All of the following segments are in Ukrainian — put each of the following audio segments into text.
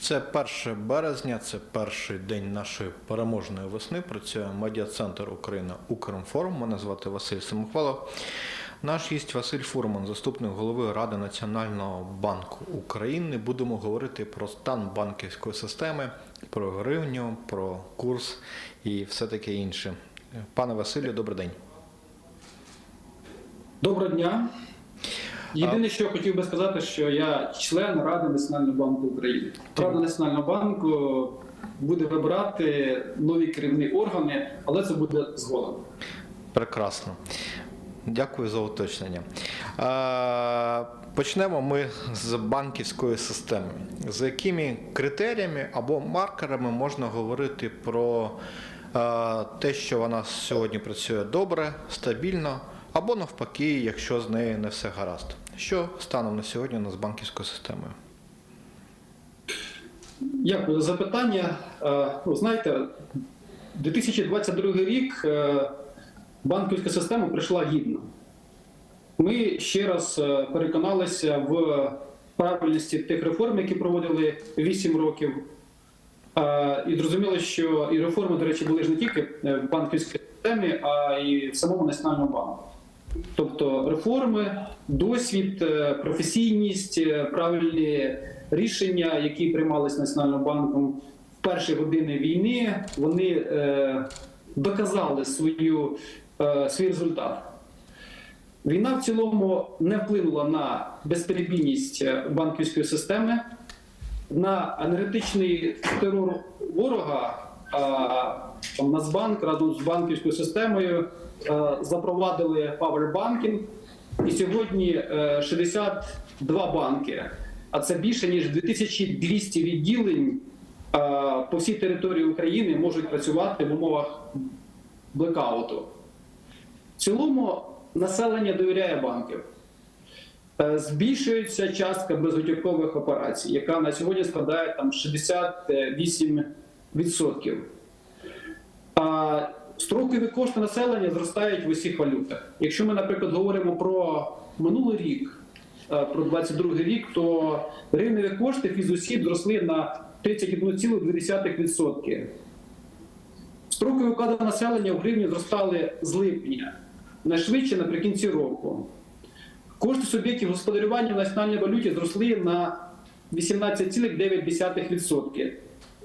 Це 1 березня, це перший день нашої переможної весни. Працює медіа-центр Україна Укрінформ. Мене звати Василь Самохвалов. Наш гість Василь Фурман, заступник голови Ради Національного банку України. Будемо говорити про стан банківської системи, про гривню, про курс і все таке інше. Пане Василю, добрий день. Доброго дня. Єдине, що я хотів би сказати, що я член Ради Національного банку України. Рада Національного банку буде вибирати нові керівні органи, але це буде згодом. Прекрасно. Дякую за уточнення. Почнемо ми з банківської системи. За якими критеріями або маркерами можна говорити про те, що вона сьогодні працює добре, стабільно, або навпаки, якщо з нею не все гаразд? Що станом на сьогодні у нас з банківською системою? Дякую за запитання. Ну, знаєте, 2022 рік е, банківська система прийшла гідно. Ми ще раз е, переконалися в правильності тих реформ, які проводили 8 років. І зрозуміли, що і реформи, до речі, були ж не тільки в банківській системі, а й в самому національному банку. Тобто реформи, досвід, е, професійність, е, правильні рішення, які приймалися Національним банком в перші години війни, вони е, доказали свою, свій результат. Війна в цілому не вплинула на безперебійність банківської системи, на енергетичний терор ворога. А, Нацбанк разом з банківською системою запровадили павербанкінг, і сьогодні е, 62 банки, а це більше ніж 2200 відділень е, по всій території України можуть працювати в умовах блекауту. В цілому населення довіряє банків. Е, Збільшується частка безготівкових операцій, яка на сьогодні складає там 68%. Строкові кошти населення зростають в усіх валютах. Якщо ми, наприклад, говоримо про минулий рік, е, про 22 рік, то гривневі кошти фізосіб зросли на 31,2%. Строкові вклади населення в гривні зростали з липня, найшвидше наприкінці року. Кошти суб'єктів господарювання в національній валюті зросли на 18,9%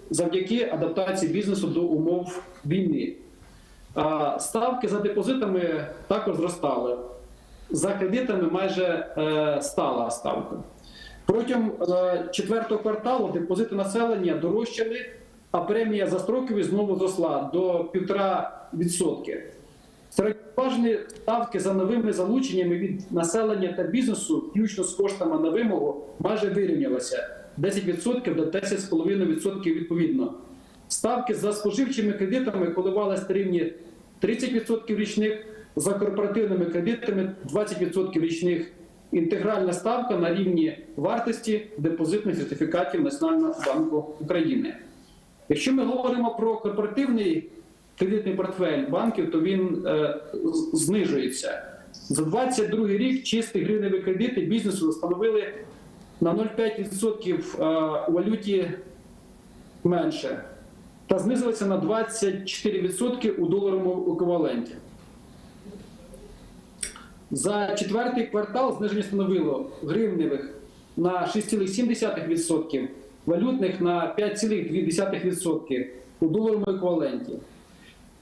завдяки адаптації бізнесу до умов війни. Ставки за депозитами також зростали. За кредитами майже е, стала ставка. Протягом е, четвертого кварталу депозити населення дорожчали, а премія за строкові знову зросла до 1,5%. Середньоважні ставки за новими залученнями від населення та бізнесу, включно з коштами на вимогу, майже вирівнялися 10% до 10,5% відповідно. Ставки за споживчими кредитами коливалися на рівні 30% річних, за корпоративними кредитами 20% річних. Інтегральна ставка на рівні вартості депозитних сертифікатів Національного банку України. Якщо ми говоримо про корпоративний кредитний портфель банків, то він е, знижується. За 22 рік чисті гривневі кредити бізнесу становили на 0,5% е, у валюті менше та знизилися на 24% у доларовому еквіваленті. За четвертий квартал зниження становило гривневих на 6,7%, валютних на 5,2% у доларовому еквіваленті.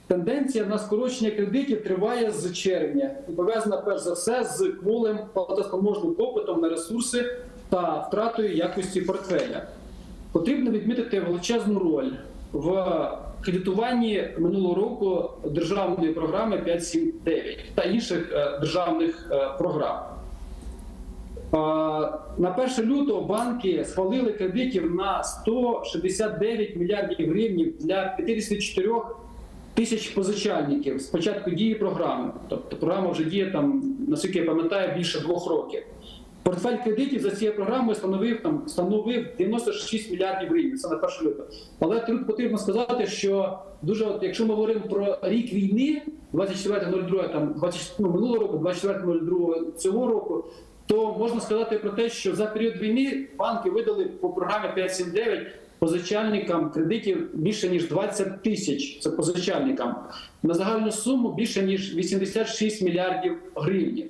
Тенденція на скорочення кредитів триває з червня і пов'язана перш за все з кволим платоспроможним попитом на ресурси та втратою якості портфеля. Потрібно відмітити величезну роль в кредитуванні минулого року державної програми 5.7.9 та інших е, державних е, програм. На 1 лютого банки схвалили кредитів на 169 мільярдів гривень для 54 тисяч позичальників з початку дії програми. Тобто програма вже діє там, наскільки я пам'ятаю, більше двох років. Портфель кредитів за цією програмою становив там становив 96 мільярдів гривень. Це на 1 лютого. Але тут потрібно сказати, що дуже, от, якщо ми говоримо про рік війни, 24.02, там 20, ну, минулого року, 24.02 цього року, то можна сказати про те, що за період війни банки видали по програмі 579 позичальникам кредитів більше ніж 20 тисяч. Це позичальникам на загальну суму більше ніж 86 мільярдів гривень.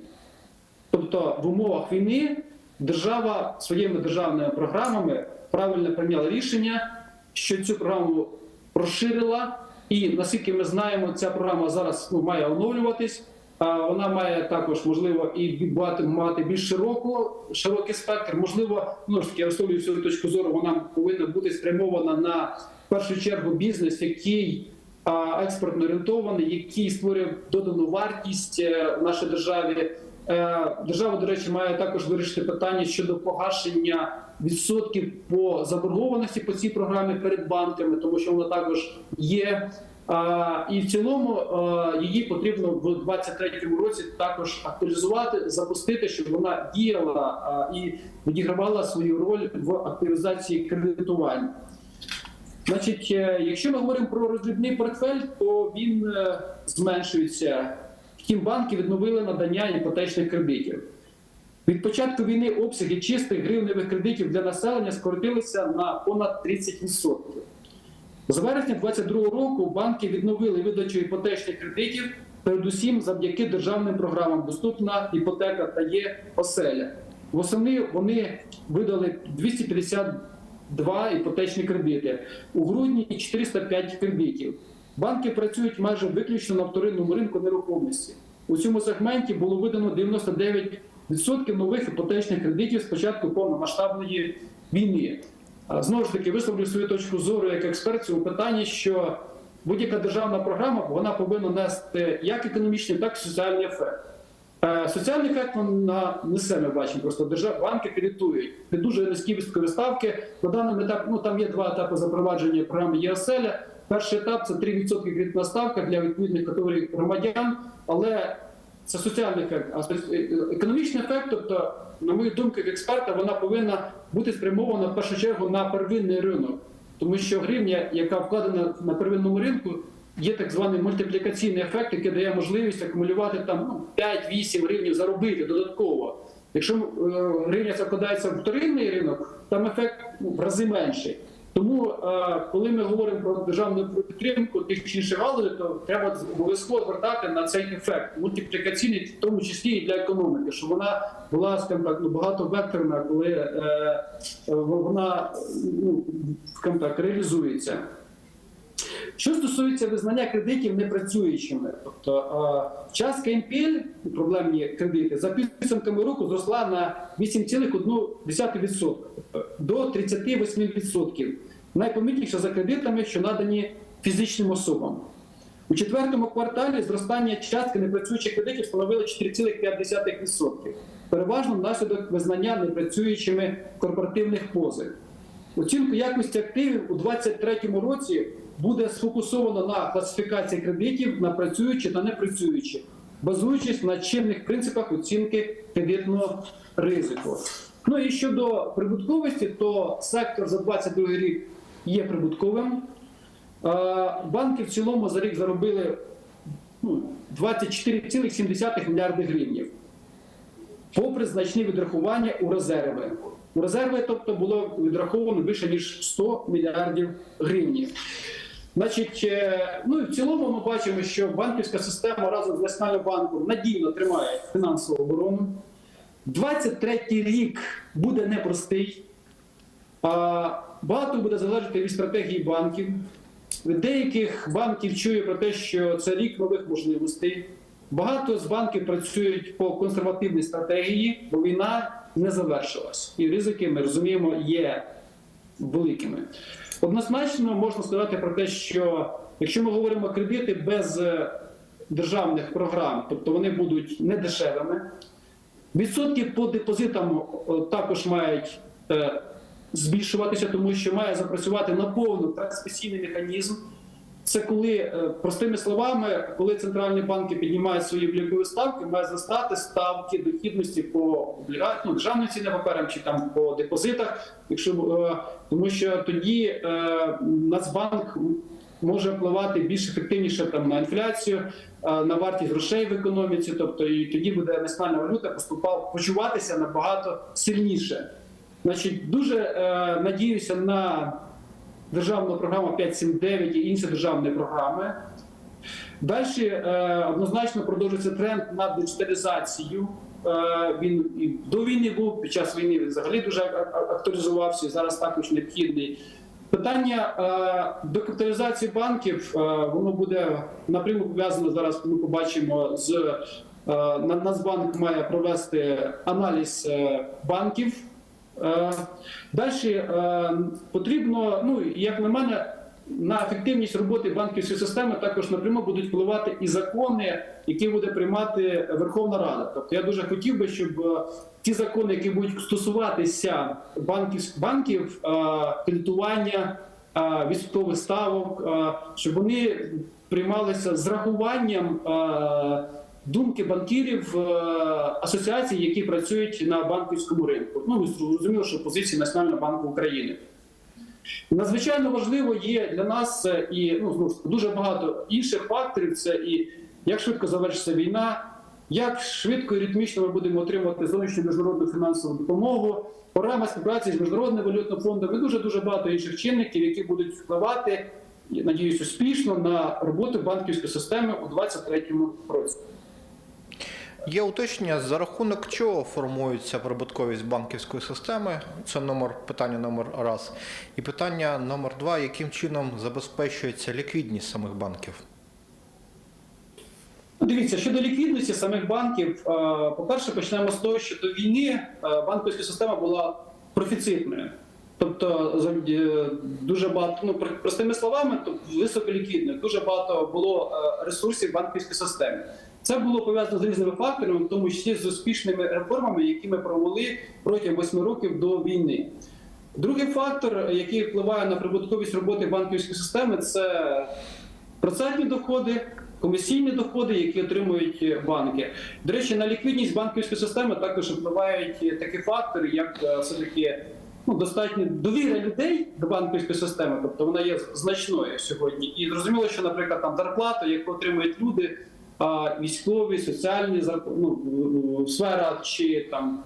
Тобто в умовах війни держава своїми державними програмами правильно прийняла рішення, що цю програму розширила. І наскільки ми знаємо, ця програма зараз ну, має оновлюватись. Вона має також можливо і мати, мати більш широку, широкий спектр. Можливо, ну ж таки, я висловлюю точку зору, вона повинна бути спрямована на в першу чергу бізнес, який експортно орієнтований, який створює додану вартість е, в нашій державі. Е, Держава, до речі, має також вирішити питання щодо погашення відсотків по заборгованості по цій програмі перед банками, тому що вона також є. І в цілому е, її потрібно в 2023 році також актуалізувати, запустити, щоб вона діяла і відігравала свою роль в активізації кредитування. Значить, е, якщо ми говоримо про роздрібний портфель, то він е, зменшується. Втім, банки відновили надання іпотечних кредитів. Від початку війни обсяги чистих гривневих кредитів для населення скоротилися на понад 30%. З вересня 2022 року банки відновили видачу іпотечних кредитів, передусім завдяки державним програмам Доступна іпотека та є оселя. Восени вони видали 252 іпотечні кредити. У грудні 405 кредитів. Банки працюють майже виключно на вторинному ринку нерухомості. У цьому сегменті було видано 99% нових іпотечних кредитів з початку повномасштабної війни. Знову ж таки, висловлю свою точку зору як експерт цьому питанні, що будь-яка державна програма вона повинна нести як економічний, так і соціальний ефект. Соціальний ефект вона несе, ми бачимо, просто держав, банки кредитують не дуже низькі відсоткові ставки. На даному етапі ну там є два етапи запровадження програми ЄСЕЛЯ. Перший етап це 3% кредитна ставка для відповідних категорій громадян, але це соціальний ефект. А економічний ефект, тобто, на мою думку, як експерта, вона повинна бути спрямована в першу чергу на первинний ринок, тому що гривня, яка вкладена на первинному ринку, є так званий мультиплікаційний ефект, який дає можливість акумулювати там ну, 5-8 гривень заробити додатково. Якщо е, гривня закладається в вторинний ринок, там ефект ну, в рази менший. Тому, е, коли ми говоримо про державну підтримку тих чи інших галузей, то треба обов'язково звертати на цей ефект мультиплікаційний, в тому числі і для економіки, щоб вона була скажімо так, ну, багатовекторна, коли е, е, вона ну, так, реалізується. Що стосується визнання кредитів непрацюючими, тобто частка НПЛ, проблемні кредити, за підсумками року зросла на 8,1% тобто до 38%. Найпомітніше за кредитами, що надані фізичним особам. У четвертому кварталі зростання частки непрацюючих кредитів становило 4,5%, переважно внаслідок визнання непрацюючими корпоративних позик. Оцінку якості активів у 2023 році буде сфокусовано на класифікації кредитів на працюючі та непрацюючі, базуючись на чинних принципах оцінки кредитного ризику. Ну і щодо прибутковості, то сектор за 2022 рік є прибутковим. Е, Банки в цілому за рік заробили ну, 24,7 мільярди гривнів попри значні відрахування у резерви. У резерви, тобто, було відраховано більше ніж 100 мільярдів гривень. Значить, е, ну і в цілому ми бачимо, що банківська система разом з Національним банком надійно тримає фінансову оборону. 23-й рік буде непростий. А, Багато буде залежати від стратегії банків. Від деяких банків чую про те, що це рік нових можливостей. Багато з банків працюють по консервативній стратегії, бо війна не завершилась. І ризики, ми розуміємо, є великими. Однозначно можна сказати про те, що якщо ми говоримо кредити без е, державних програм, тобто вони будуть недешевими, відсотки по депозитам також мають е, збільшуватися, тому що має запрацювати наповну трансмісійний механізм. Це коли, е, простими словами, коли центральні банки піднімають свої облікові ставки, має зростати ставки дохідності по ну, державним цінним паперам чи там по депозитах, якщо е, тому що тоді е, Нацбанк може впливати більш ефективніше там на інфляцію, на вартість грошей в економіці. Тобто, і тоді буде національна валюта поступав почуватися набагато сильніше. Значить, дуже надіюся на державну програму 5.7.9 і інші державні програми. Далі е, однозначно продовжується тренд на диджиталізацію. Е, він і до війни був, під час війни він взагалі дуже а- а- актуалізувався і зараз також необхідний. Питання е, докапіталізації банків е, воно буде напряму пов'язано зараз. Ми побачимо з е, На- Нацбанк має провести аналіз е, банків. Далі потрібно, ну як на мене, на ефективність роботи банківської системи також напряму будуть впливати і закони, які буде приймати Верховна Рада. Тобто я дуже хотів би, щоб е, ті закони, які будуть стосуватися банків, банків е, кредитування, е, відсоткових ставок, е, щоб вони приймалися з рахуванням. Е, Думки банкірів е, асоціацій, які працюють на банківському ринку. Ну, ви зрозуміло, що позиції Національного банку України. Надзвичайно важливо є для нас і ну дуже багато інших факторів. Це і як швидко завершиться війна, як швидко і ритмічно ми будемо отримувати зовнішню міжнародну фінансову допомогу, програма співпраці з міжнародним валютним фондом і дуже дуже багато інших чинників, які будуть впливати, я надіюсь, успішно на роботу банківської системи у 2023 році. Є уточнення, за рахунок чого формується прибутковість банківської системи. Це номер питання номер раз. І питання номер два: яким чином забезпечується ліквідність самих банків? Ну, Дивіться, щодо ліквідності самих банків, е, по-перше, почнемо з того, що до війни е, банківська система була профіцитною. Тобто е, дуже багато, ну простими словами, то високоліквідною, дуже багато було ресурсів в банківській системі. Це було пов'язано з різними факторами, в тому числі з успішними реформами, які ми провели протягом восьми років до війни. Другий фактор, який впливає на прибутковість роботи банківської системи, це процентні доходи, комісійні доходи, які отримують банки. До речі, на ліквідність банківської системи також впливають такі фактори, як е, все-таки ну, достатньо довіра людей до банківської системи, тобто вона є значною сьогодні. І зрозуміло, що, наприклад, там зарплата, яку отримують люди, військові, соціальні ну, сфера чи там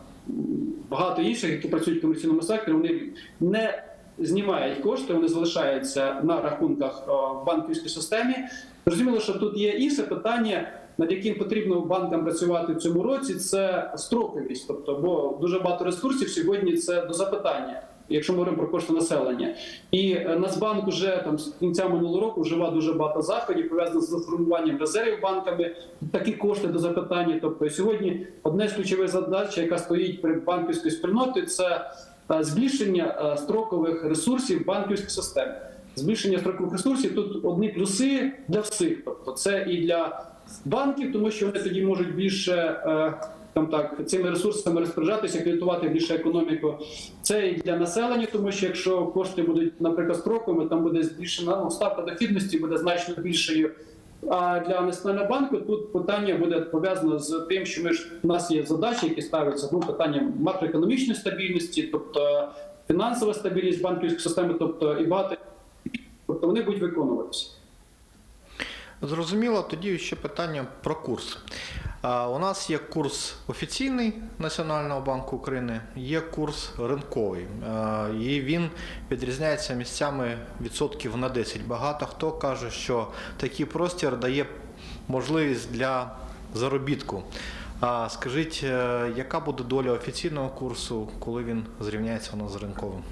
багато інших, які працюють в комерційному секторі, вони не знімають кошти, вони залишаються на рахунках е, в банківській системі. Зрозуміло, що тут є інше питання, над яким потрібно банкам працювати в цьому році. Це строковість, тобто, бо дуже багато ресурсів сьогодні це до запитання. Якщо ми говоримо про кошти населення, і е, Нацбанк вже там з кінця минулого року вживав дуже багато заходів пов'язаних з формуванням резервів банками. Такі кошти до запитання. Тобто сьогодні одне з ключових задач, яка стоїть перед банківською спільнотою, це е, збільшення е, строкових ресурсів банківської системи. Збільшення строкових ресурсів тут одні плюси для всіх. Тобто це і для банків, тому що вони тоді можуть більше там так цими ресурсами розпоряджатися, кредитувати більше економіку. Це і для населення, тому що якщо кошти будуть, наприклад, строковими, там буде збільшена ну, ставка дохідності буде значно більшою. А для національного банку тут питання буде пов'язано з тим, що ми ж у нас є задачі, які ставляться ну, питання макроекономічної стабільності, тобто фінансова стабільність банківської системи, тобто і багато тобто вони будуть виконуватися. Зрозуміло, тоді ще питання про курс. У нас є курс офіційний Національного банку України, є курс ринковий. І він відрізняється місцями відсотків на 10. Багато хто каже, що такий простір дає можливість для заробітку. Скажіть, е, яка буде доля офіційного курсу, коли він зрівняється у нас з ринковим?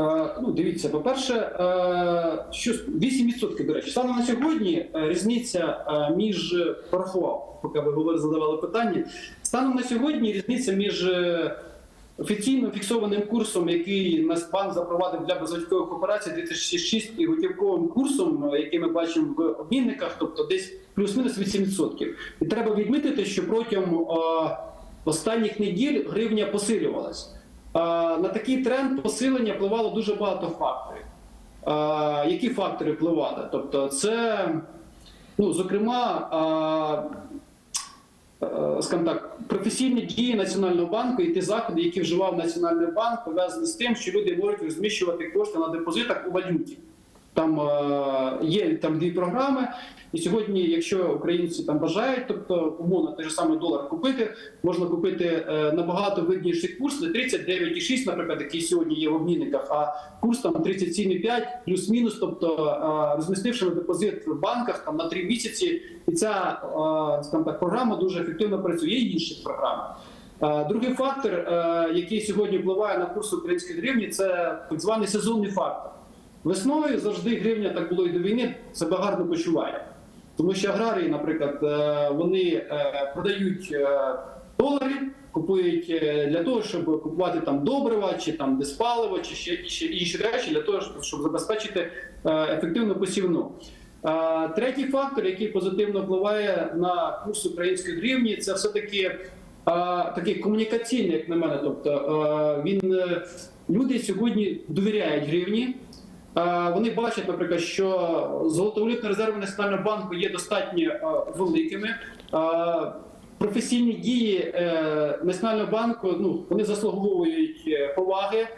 Е, Ну, дивіться, по-перше, е, що 8%, до речі, станом на сьогодні е, різниця між порахував, поки ви говорили, задавали питання. Станом на сьогодні різниця між офіційним фіксованим курсом, який Нацбанк запровадив для безготівкових операцій 2006 і готівковим курсом, який ми бачимо в обмінниках, тобто десь плюс-мінус 8%. І треба відмітити, що протягом останніх неділь гривня посилювалась. А, На такий тренд посилення впливало дуже багато факторів. Які фактори впливали? Тобто, це, ну, зокрема, а, скажімо так, професійні дії Національного банку і ті заходи, які вживав Національний банк, пов'язані з тим, що люди можуть розміщувати кошти на депозитах у валюті. Там е, є там дві програми, і сьогодні, якщо українці там бажають, тобто умовно той же самий долар купити, можна купити е, набагато вигідніший курс, не 39,6, наприклад, який сьогодні є в обмінниках, а курс там 37,5 плюс-мінус, тобто е, розмістивши на депозит в банках там на 3 місяці, і ця е, скажімо так, програма дуже ефективно працює. Є інші програми. Е, Другий фактор, е, який сьогодні впливає на курс української гривні, це так званий сезонний фактор. Весною завжди гривня так було і до війни себе гарно почуває. Тому що аграрії, наприклад, е, вони е, продають е, долари, купують для того, щоб купувати там добрива, чи там диспаливо, чи ще інші, інші речі для того, щоб- забезпечити ефективну посівну. Третій фактор, який позитивно впливає на курс української гривні, це все-таки такий комунікаційний, як на мене. Тобто він люди сьогодні довіряють гривні. Е, Вони бачать, наприклад, що золотовалютні резерви Національного банку є достатньо е, великими. Е, Професійні дії Національного банку ну, вони заслуговують поваги.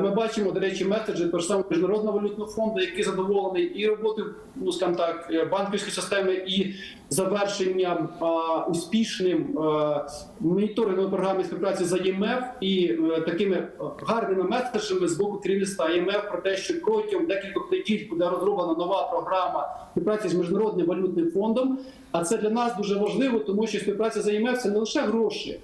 Ми бачимо, до речі, меседжі того ж самого міжнародного валютного фонду, який задоволений і роботою, ну скажімо так, е, банківської системи, і завершенням е, успішним е, моніторингової програми співпраці з ІМФ і е, такими гарними меседжами з боку керівництва ІМФ про те, що протягом декількох неділь буде розроблена нова програма співпраці з міжнародним валютним фондом. А це для нас дуже важливо, тому що співпраця з ІМФ це не лише гроші,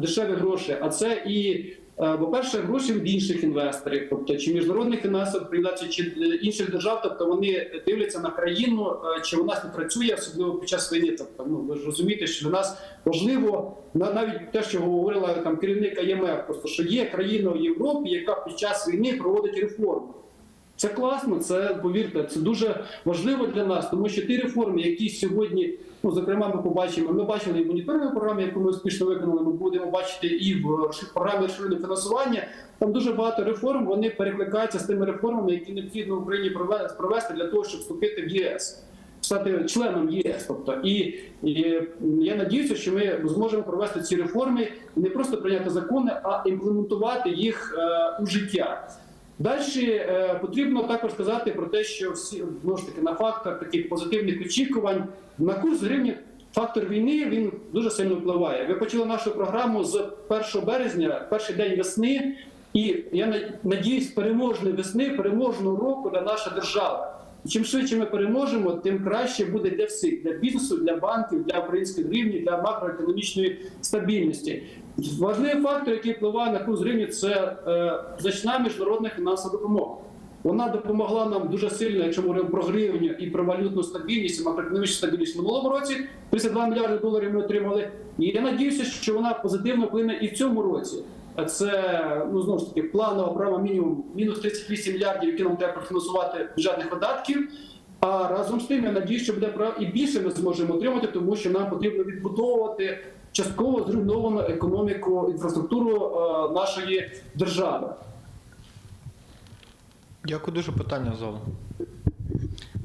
дешеві гроші, а це і по-перше, гроші від інших інвесторів, тобто чи міжнародних фінансових організацій, чи е, інших держав, тобто вони дивляться на країну, е, чи вона співпрацює, особливо під час війни. Тобто, ну ви ж розумієте, що для нас важливо навіть те, що говорила там керівник ІМФ, просто що є країна в Європі, яка під час війни проводить реформи. Це класно, це повірте, це дуже важливо для нас, тому що ті реформи, які сьогодні, ну зокрема, ми побачимо. Ми бачили і в моніторинговій програмі, яку ми успішно виконали. Ми будемо бачити і в програмі розширеного фінансування. Там дуже багато реформ. Вони перекликаються з тими реформами, які необхідно Україні прове- провести для того, щоб вступити в ЄС. Стати членом ЄС, тобто і, і я надіюся, що ми зможемо провести ці реформи не просто прийняти закони, а імплементувати їх е, у життя. Далі е, потрібно також сказати про те, що всі знову ж таки на фактор таких позитивних очікувань на курс гривні. Фактор війни він дуже сильно впливає. Ви почали нашу програму з 1 березня, перший день весни, і я на- надіюсь, переможної весни, переможного року для нашої держави. Чим швидше ми переможемо, тим краще буде для всіх для бізнесу, для банків, для української гривні, для макроекономічної стабільності. Важливий фактор, який впливає на курс гривні, це е, значна міжнародна фінансова допомога. Вона допомогла нам дуже сильно, якщо ми говоримо про гривню і про валютну стабільність, і макроекономічну стабільність в минулому році. 32 мільярди доларів ми отримали. І я надіюся, що вона позитивно вплине і в цьому році. Це ну знову ж таки планова програма мінімум мінус 38 мільярдів, які нам треба профінансувати бюджетних видатків. А разом з тим я надію, що буде і більше ми зможемо отримати, тому що нам потрібно відбудовувати частково зруйновану економіку, інфраструктуру е, нашої держави. Дякую дуже питання залу.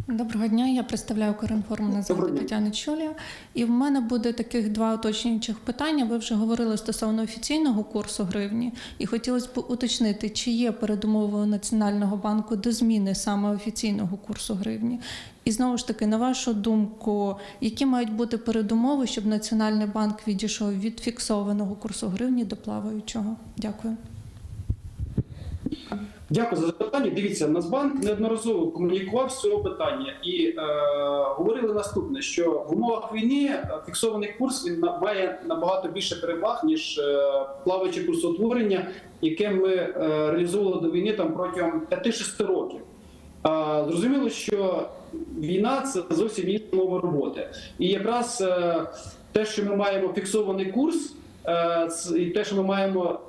Доброго дня, я представляю Коринформ, мене звати. Тетяна Чолія. І в мене буде таких два уточнюючих питання. Ви вже говорили стосовно офіційного курсу гривні, і хотілося б уточнити, чи є передумовою Національного банку до зміни саме офіційного курсу гривні. І знову ж таки, на вашу думку, які мають бути передумови, щоб Національний банк відійшов від фіксованого курсу гривні до плаваючого? Дякую. Дякую за запитання. Дивіться, Нацбанк неодноразово комунікував з цього питання і е, говорили наступне: що в умовах війни е, фіксований курс він має набагато більше переваг ніж е, плаваюче курсоутворення, яке ми е, реалізовували до війни там протягом 5-6 років. А, зрозуміло, що війна це зовсім інша мова роботи. І якраз е, те, що ми маємо фіксований курс, е, і те, що ми маємо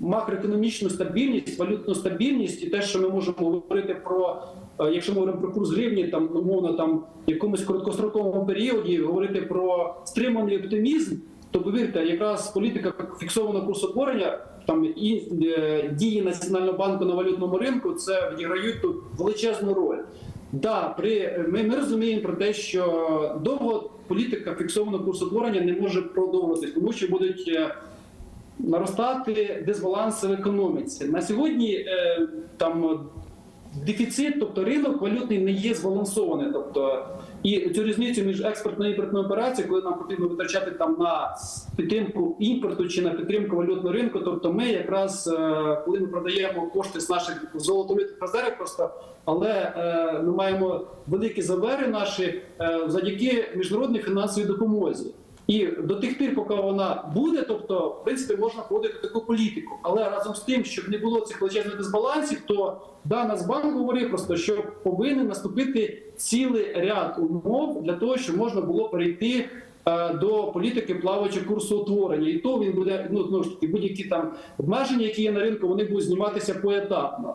макроекономічну стабільність, валютну стабільність, і те, що ми можемо говорити про, е, якщо ми говоримо про курс гривні, там умовно там в якомусь короткостроковому періоді, говорити про стриманий оптимізм, то повірте, якраз політика фіксованого курсотворення, там і е, дії Національного банку на валютному ринку, це відіграють тут величезну роль. Да, при ми, ми розуміємо про те, що довго політика фіксованого курсотворення не може продовжуватись, тому що будуть е, наростати дисбаланси в економіці. На сьогодні е, там дефіцит, тобто ринок валютний не є збалансований. Тобто, і цю різницю між експортною і імпортною операцією, коли нам потрібно витрачати там на підтримку імпорту чи на підтримку валютного ринку, тобто ми якраз е, коли ми продаємо кошти з наших золотовитих резервів, просто але е, ми маємо великі завери наші е, завдяки міжнародній фінансовій допомозі. І до тих пір, поки вона буде, тобто, в принципі, можна проводити таку політику. Але разом з тим, щоб не було цих величезних дисбалансів, то да, Нацбанк говорив просто, що повинен наступити цілий ряд умов для того, щоб можна було перейти е, до політики плаваючого курсу утворення. І то він буде ну знову ж таки будь-які там обмеження, які є на ринку, вони будуть зніматися поетапно.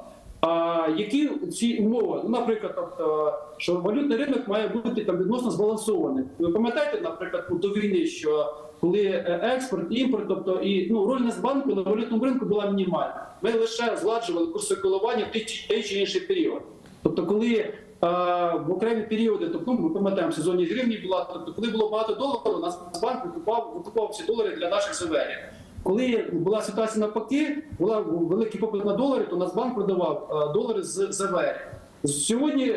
Які ці умови? Ну, наприклад, тобто, що валютний ринок має бути там відносно збалансованим. Ви пам'ятаєте, наприклад, до війни, що коли е, експорт, імпорт, тобто і ну роль Нацбанку на валютному ринку була мінімальна. Ми лише зладжували курси коливання в той чи, інший період. Тобто, коли а, в окремі періоди, тобто ну, ми пам'ятаємо, в сезоні гривні була, тобто, коли було багато доларів, Нацбанк викупав, викупав ці долари для наших заверів. Коли була ситуація навпаки, була великий попит на долари, то Нацбанк продавав е, долари з ЗВР. Сьогодні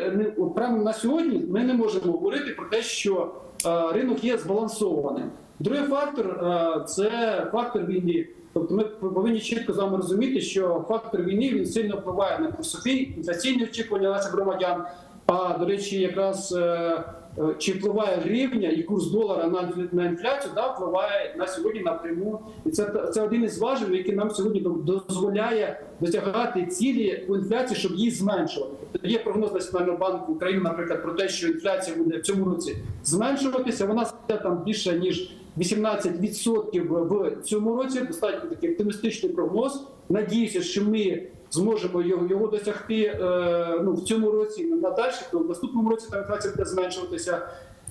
прямо на сьогодні ми не можемо говорити про те, що е, ринок є збалансованим. Другий фактор е, це фактор війни. Тобто ми повинні чітко з вами розуміти, що фактор війни він сильно впливає на курсові інфляційні очікування наших громадян. А до речі, якраз чи впливає гривня і курс долара на на інфляцію, да, впливає на сьогодні напряму. І це, це один із важелів, який нам сьогодні дозволяє досягати цілі по інфляції, щоб її зменшувати. Тобто є прогноз Національного банку України, наприклад, про те, що інфляція буде в цьому році зменшуватися. Вона стає там більше ніж 18% в цьому році. Достатньо такий оптимістичний прогноз. Надіюся, що ми зможемо його, його досягти е, ну, в цьому році на далі, то в наступному році там інфляція буде зменшуватися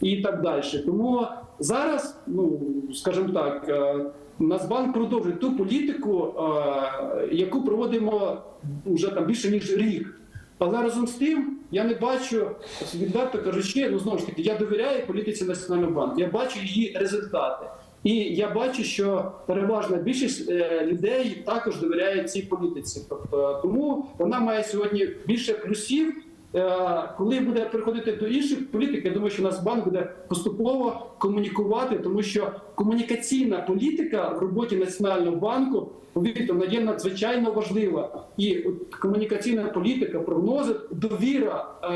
і так далі. Тому зараз, ну скажімо так, е, Нацбанк продовжує ту політику, е, яку проводимо вже там більше ніж рік. Але разом з тим я не бачу, відверто кажучи, ну знову ж таки, я довіряю політиці Національного банку. Я бачу її результати. І я бачу, що переважна більшість е, людей також довіряє цій політиці. Тобто, тому вона має сьогодні більше плюсів. Е, Коли буде переходити до інших політик, я думаю, що Нацбанк буде поступово комунікувати, тому що комунікаційна політика в роботі Національного банку повірте, є надзвичайно важлива. І комунікаційна політика, прогнози, довіра е,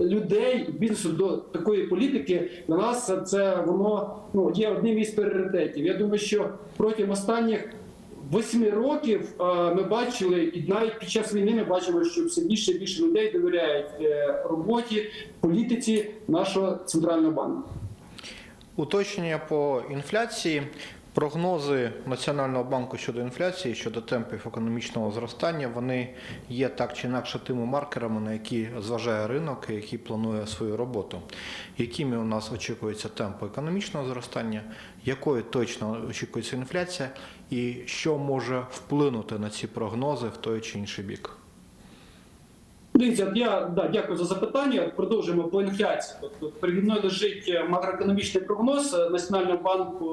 людей бізнесу до такої політики для нас це, воно ну є одним із пріоритетів. Я думаю, що протягом останніх восьми років ми бачили, і навіть під час війни ми бачимо, що все більше і більше людей довіряють е, роботі, політиці нашого центрального банку. Уточнення по інфляції. Прогнози Національного банку щодо інфляції, щодо темпів економічного зростання, вони є так чи інакше тими маркерами, на які зважає ринок і який планує свою роботу. Якими у нас очікуються темпи економічного зростання, якою точно очікується інфляція, і що може вплинути на ці прогнози в той чи інший бік? Дивіться, я да, дякую за запитання. Продовжуємо по інфляції. Тобто переді лежить е, макроекономічний прогноз е, Національного банку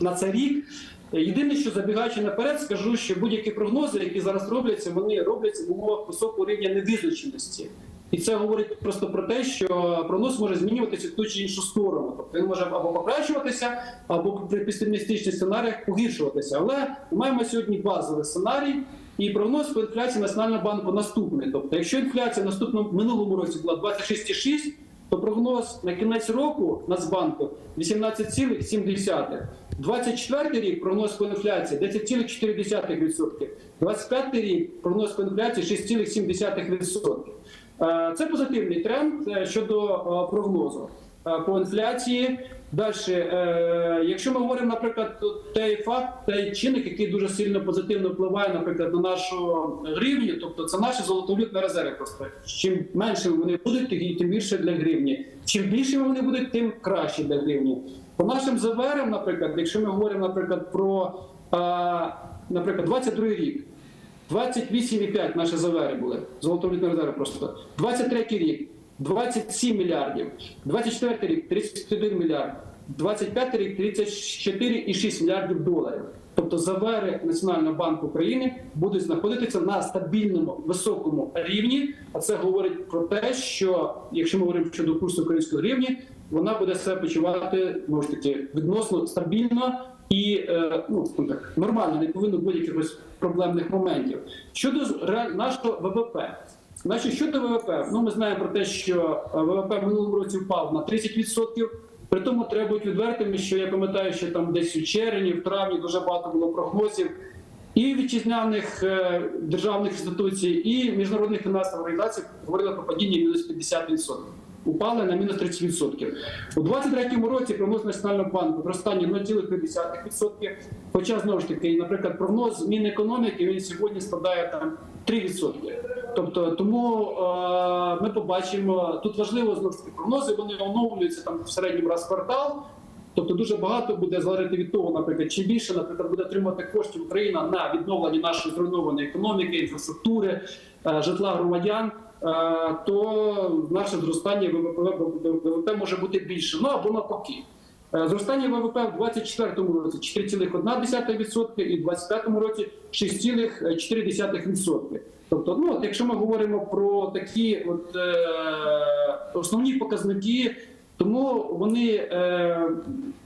е, на цей рік. Єдине, що забігаючи наперед, скажу, що будь-які прогнози, які зараз робляться, вони робляться в умовах високого рівня невизначеності. І це говорить просто про те, що прогноз може змінюватися в ту чи іншу сторону. Тобто він може або покращуватися, або при песимістичних сценаріях погіршуватися. Але ми маємо сьогодні базовий сценарій, і прогноз по інфляції Національного банку наступний. Тобто, якщо інфляція наступному минулому році була 26,6, то прогноз на кінець року Нацбанку 18,7. 24 рік прогноз по інфляції 10,4%. 25 рік прогноз по інфляції 6,7%. Е, Це позитивний тренд е, щодо е, прогнозу по інфляції. Далі, е, якщо ми говоримо, наприклад, той факт, той чинник, який дуже сильно позитивно впливає, наприклад, на нашу гривню, тобто це наші золотовалютні резерви. Просто чим менше вони будуть, тим більше для гривні. Чим більше вони будуть, тим краще для гривні. По нашим ЗВРам, наприклад, якщо ми говоримо, наприклад, про е, наприклад, 22 рік. 28,5 наші завери були. Золотовалютні резерви просто. 23 рік 27 мільярдів. 24 рік 31 мільярд. 25 рік 34,6 мільярдів доларів. Тобто завери Національного банку України будуть знаходитися на стабільному високому рівні. А це говорить про те, що якщо ми говоримо щодо курсу української гривні, вона буде себе почувати може таки відносно стабільно і е, ну так, нормально, не повинно бути якихось проблемних моментів. Щодо нашого ВВП. Значить, щодо ВВП, ну ми знаємо про те, що е, ВВП в минулому році впав на 30%. При тому треба бути відвертими, що я пам'ятаю, що там десь у червні, в травні дуже багато було прогнозів і вітчизняних е, державних інституцій, і міжнародних фінансових організацій говорили про падіння мінус 50%. Упали на мінус 30%. У 2023 році прогноз Національного банку зростання 0,3%. Хоча знову ж таки, наприклад, прогноз Мінекономіки він сьогодні складає там 3%. Тобто, тому е, ми побачимо тут важливо знову ж таки прогнози. Вони оновлюються там в середньому раз квартал. Тобто дуже багато буде залежати від того, наприклад, чим більше, наприклад, буде отримати коштів Україна на відновлення нашої зруйнованої економіки, інфраструктури, е, житла громадян, е, то наше зростання ВВП може бути більше. Ну або навпаки. Е, Зростання ВВП в 2024 році 4,1% і в 2025 році 6,4%. Тобто, ну от якщо ми говоримо про такі от, е, основні показники, тому вони, е,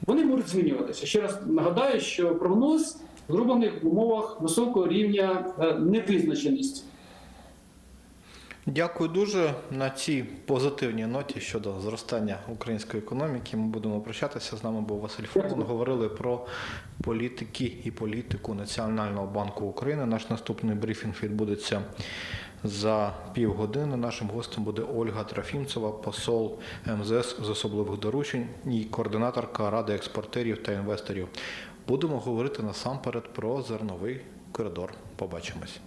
вони можуть змінюватися. Ще раз нагадаю, що прогноз зроблений в умовах високого рівня е, невизначеності. Дякую дуже на цій позитивній ноті щодо зростання української економіки. Ми будемо прощатися. З нами був Василь Фурман. Говорили про політики і політику Національного банку України. Наш наступний брифінг відбудеться за півгодини. Нашим гостем буде Ольга Трофімцева, посол МЗС з особливих доручень і координаторка Ради експортерів та інвесторів. Будемо говорити насамперед про зерновий коридор. Побачимось.